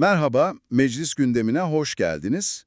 Merhaba, meclis gündemine hoş geldiniz.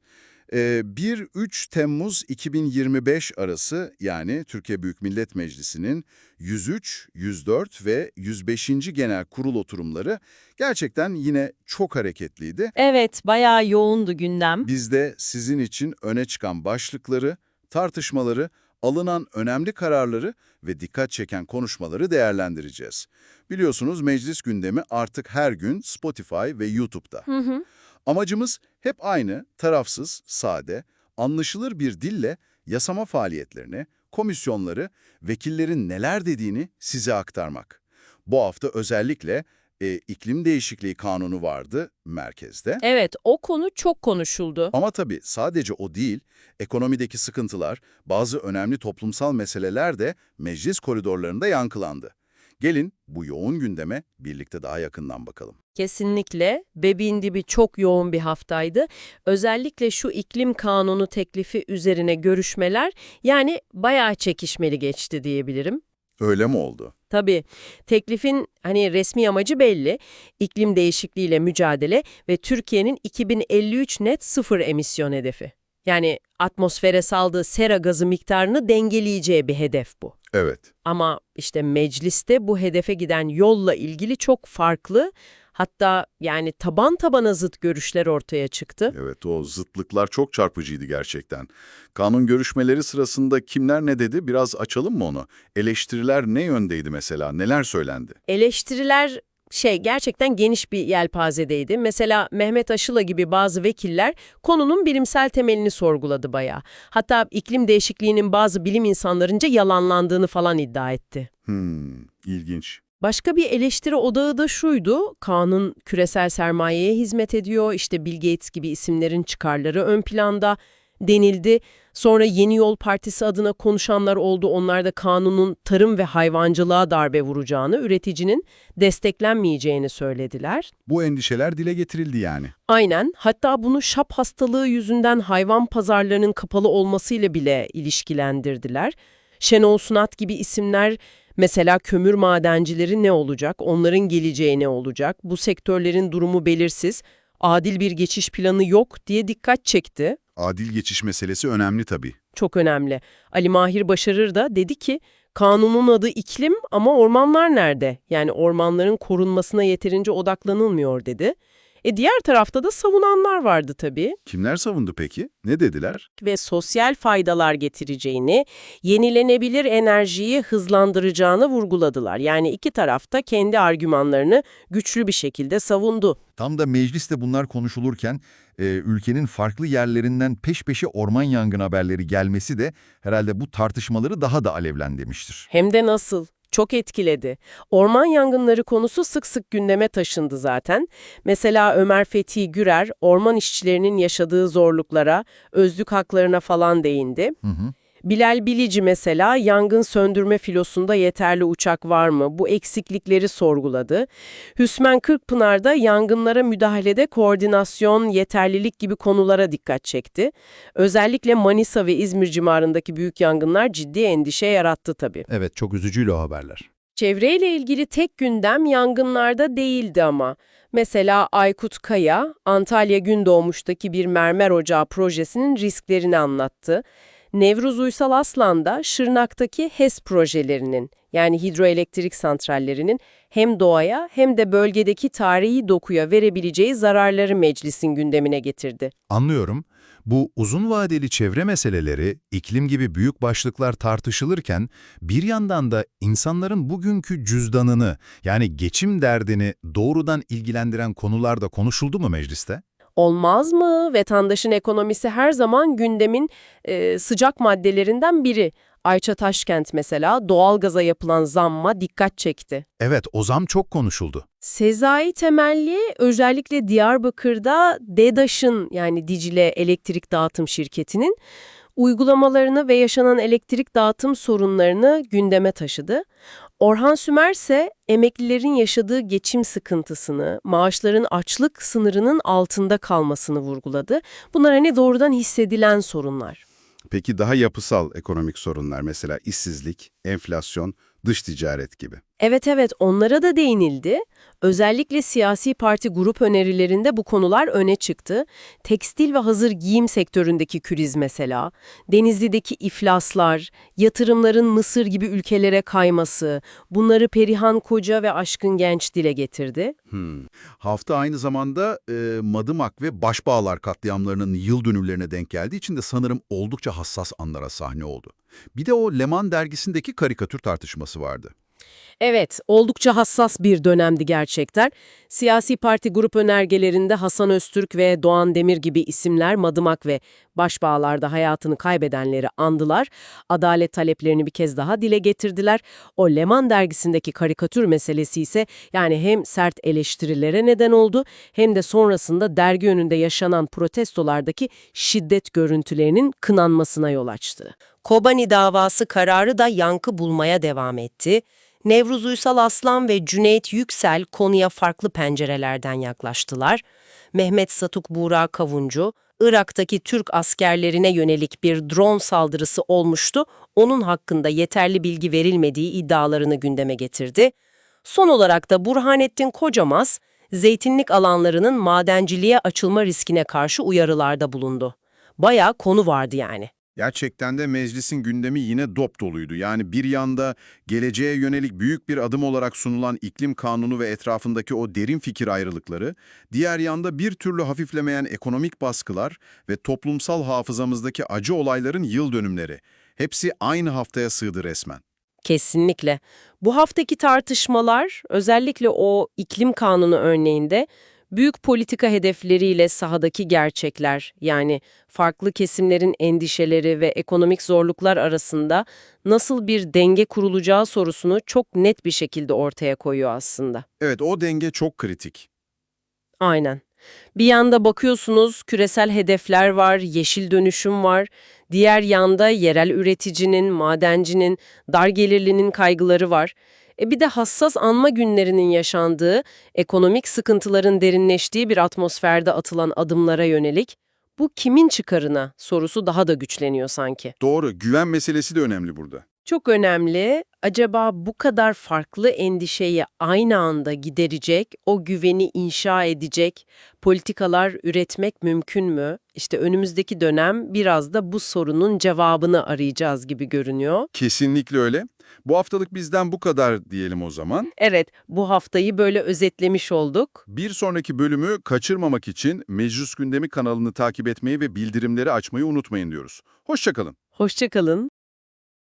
Ee, 1-3 Temmuz 2025 arası yani Türkiye Büyük Millet Meclisi'nin 103, 104 ve 105. genel kurul oturumları gerçekten yine çok hareketliydi. Evet, bayağı yoğundu gündem. Biz de sizin için öne çıkan başlıkları, tartışmaları, alınan önemli kararları ve dikkat çeken konuşmaları değerlendireceğiz. Biliyorsunuz meclis gündemi artık her gün Spotify ve YouTube'da. Hı hı. Amacımız hep aynı, tarafsız, sade, anlaşılır bir dille yasama faaliyetlerini, komisyonları, vekillerin neler dediğini size aktarmak. Bu hafta özellikle e, iklim değişikliği kanunu vardı merkezde. Evet, o konu çok konuşuldu. Ama tabii sadece o değil, ekonomideki sıkıntılar, bazı önemli toplumsal meseleler de meclis koridorlarında yankılandı. Gelin bu yoğun gündeme birlikte daha yakından bakalım. Kesinlikle. Bebeğin dibi çok yoğun bir haftaydı. Özellikle şu iklim kanunu teklifi üzerine görüşmeler yani bayağı çekişmeli geçti diyebilirim. Öyle mi oldu? Tabii teklifin hani resmi amacı belli. İklim değişikliğiyle mücadele ve Türkiye'nin 2053 net sıfır emisyon hedefi. Yani atmosfere saldığı sera gazı miktarını dengeleyeceği bir hedef bu. Evet. Ama işte mecliste bu hedefe giden yolla ilgili çok farklı, hatta yani taban tabana zıt görüşler ortaya çıktı. Evet, o zıtlıklar çok çarpıcıydı gerçekten. Kanun görüşmeleri sırasında kimler ne dedi biraz açalım mı onu? Eleştiriler ne yöndeydi mesela, neler söylendi? Eleştiriler şey gerçekten geniş bir yelpazedeydi. Mesela Mehmet Aşıla gibi bazı vekiller konunun bilimsel temelini sorguladı bayağı. Hatta iklim değişikliğinin bazı bilim insanlarınca yalanlandığını falan iddia etti. Hmm, ilginç. Başka bir eleştiri odağı da şuydu, kanun küresel sermayeye hizmet ediyor, işte Bill Gates gibi isimlerin çıkarları ön planda denildi. Sonra Yeni Yol Partisi adına konuşanlar oldu, onlar da kanunun tarım ve hayvancılığa darbe vuracağını, üreticinin desteklenmeyeceğini söylediler. Bu endişeler dile getirildi yani. Aynen, hatta bunu şap hastalığı yüzünden hayvan pazarlarının kapalı olmasıyla bile ilişkilendirdiler. Şenol Sunat gibi isimler Mesela kömür madencileri ne olacak, onların geleceği ne olacak, bu sektörlerin durumu belirsiz, adil bir geçiş planı yok diye dikkat çekti. Adil geçiş meselesi önemli tabii. Çok önemli. Ali Mahir Başarır da dedi ki, kanunun adı iklim ama ormanlar nerede? Yani ormanların korunmasına yeterince odaklanılmıyor dedi. E diğer tarafta da savunanlar vardı tabii Kimler savundu peki? Ne dediler? ve sosyal faydalar getireceğini, yenilenebilir enerjiyi hızlandıracağını vurguladılar. Yani iki tarafta kendi argümanlarını güçlü bir şekilde savundu. Tam da mecliste bunlar konuşulurken e, ülkenin farklı yerlerinden peş peşe orman yangın haberleri gelmesi de herhalde bu tartışmaları daha da alevlendirmiştir. Hem de nasıl? Çok etkiledi. Orman yangınları konusu sık sık gündeme taşındı zaten. Mesela Ömer Fethi Gürer, orman işçilerinin yaşadığı zorluklara, özlük haklarına falan değindi. Hı hı. Bilal Bilici mesela yangın söndürme filosunda yeterli uçak var mı? Bu eksiklikleri sorguladı. Hüsmen Kırkpınar da yangınlara müdahalede koordinasyon, yeterlilik gibi konulara dikkat çekti. Özellikle Manisa ve İzmir civarındaki büyük yangınlar ciddi endişe yarattı tabii. Evet çok üzücüydü o haberler. Çevreyle ilgili tek gündem yangınlarda değildi ama. Mesela Aykut Kaya, Antalya Gündoğmuş'taki bir mermer ocağı projesinin risklerini anlattı. Nevruz Uysal Aslan da Şırnak'taki HES projelerinin yani hidroelektrik santrallerinin hem doğaya hem de bölgedeki tarihi dokuya verebileceği zararları meclisin gündemine getirdi. Anlıyorum. Bu uzun vadeli çevre meseleleri, iklim gibi büyük başlıklar tartışılırken bir yandan da insanların bugünkü cüzdanını yani geçim derdini doğrudan ilgilendiren konular da konuşuldu mu mecliste? Olmaz mı? Vatandaşın ekonomisi her zaman gündemin e, sıcak maddelerinden biri. Ayça Taşkent mesela doğalgaza yapılan zamma dikkat çekti. Evet, o zam çok konuşuldu. Sezai temelli özellikle Diyarbakır'da DEDAŞ'ın yani Dicle Elektrik Dağıtım Şirketi'nin uygulamalarını ve yaşanan elektrik dağıtım sorunlarını gündeme taşıdı. Orhan Sümer ise emeklilerin yaşadığı geçim sıkıntısını, maaşların açlık sınırının altında kalmasını vurguladı. Bunlar hani doğrudan hissedilen sorunlar. Peki daha yapısal ekonomik sorunlar mesela işsizlik, enflasyon, dış ticaret gibi. Evet evet onlara da değinildi. Özellikle siyasi parti grup önerilerinde bu konular öne çıktı. Tekstil ve hazır giyim sektöründeki kriz mesela, Denizli'deki iflaslar, yatırımların Mısır gibi ülkelere kayması, bunları Perihan Koca ve Aşkın Genç dile getirdi. Hmm. Hafta aynı zamanda e, Madımak ve Başbağlar katliamlarının yıl dönümlerine denk geldiği için de sanırım oldukça hassas anlara sahne oldu. Bir de o Leman dergisindeki karikatür tartışması vardı. Evet, oldukça hassas bir dönemdi gerçekten. Siyasi parti grup önergelerinde Hasan Öztürk ve Doğan Demir gibi isimler Madımak ve Başbağlar'da hayatını kaybedenleri andılar. Adalet taleplerini bir kez daha dile getirdiler. O Leman dergisindeki karikatür meselesi ise yani hem sert eleştirilere neden oldu hem de sonrasında dergi önünde yaşanan protestolardaki şiddet görüntülerinin kınanmasına yol açtı. Kobani davası kararı da yankı bulmaya devam etti. Nevruz Uysal Aslan ve Cüneyt Yüksel konuya farklı pencerelerden yaklaştılar. Mehmet Satuk Buğra Kavuncu, Irak'taki Türk askerlerine yönelik bir drone saldırısı olmuştu, onun hakkında yeterli bilgi verilmediği iddialarını gündeme getirdi. Son olarak da Burhanettin Kocamaz, zeytinlik alanlarının madenciliğe açılma riskine karşı uyarılarda bulundu. Bayağı konu vardı yani. Gerçekten de meclisin gündemi yine dop doluydu. Yani bir yanda geleceğe yönelik büyük bir adım olarak sunulan iklim kanunu ve etrafındaki o derin fikir ayrılıkları, diğer yanda bir türlü hafiflemeyen ekonomik baskılar ve toplumsal hafızamızdaki acı olayların yıl dönümleri. Hepsi aynı haftaya sığdı resmen. Kesinlikle. Bu haftaki tartışmalar özellikle o iklim kanunu örneğinde büyük politika hedefleriyle sahadaki gerçekler yani farklı kesimlerin endişeleri ve ekonomik zorluklar arasında nasıl bir denge kurulacağı sorusunu çok net bir şekilde ortaya koyuyor aslında. Evet, o denge çok kritik. Aynen. Bir yanda bakıyorsunuz küresel hedefler var, yeşil dönüşüm var. Diğer yanda yerel üreticinin, madencinin, dar gelirlinin kaygıları var. E bir de hassas anma günlerinin yaşandığı, ekonomik sıkıntıların derinleştiği bir atmosferde atılan adımlara yönelik bu kimin çıkarına sorusu daha da güçleniyor sanki. Doğru, güven meselesi de önemli burada. Çok önemli. Acaba bu kadar farklı endişeyi aynı anda giderecek, o güveni inşa edecek politikalar üretmek mümkün mü? İşte önümüzdeki dönem biraz da bu sorunun cevabını arayacağız gibi görünüyor. Kesinlikle öyle. Bu haftalık bizden bu kadar diyelim o zaman. Evet, bu haftayı böyle özetlemiş olduk. Bir sonraki bölümü kaçırmamak için Meclis Gündemi kanalını takip etmeyi ve bildirimleri açmayı unutmayın diyoruz. Hoşçakalın. Hoşçakalın.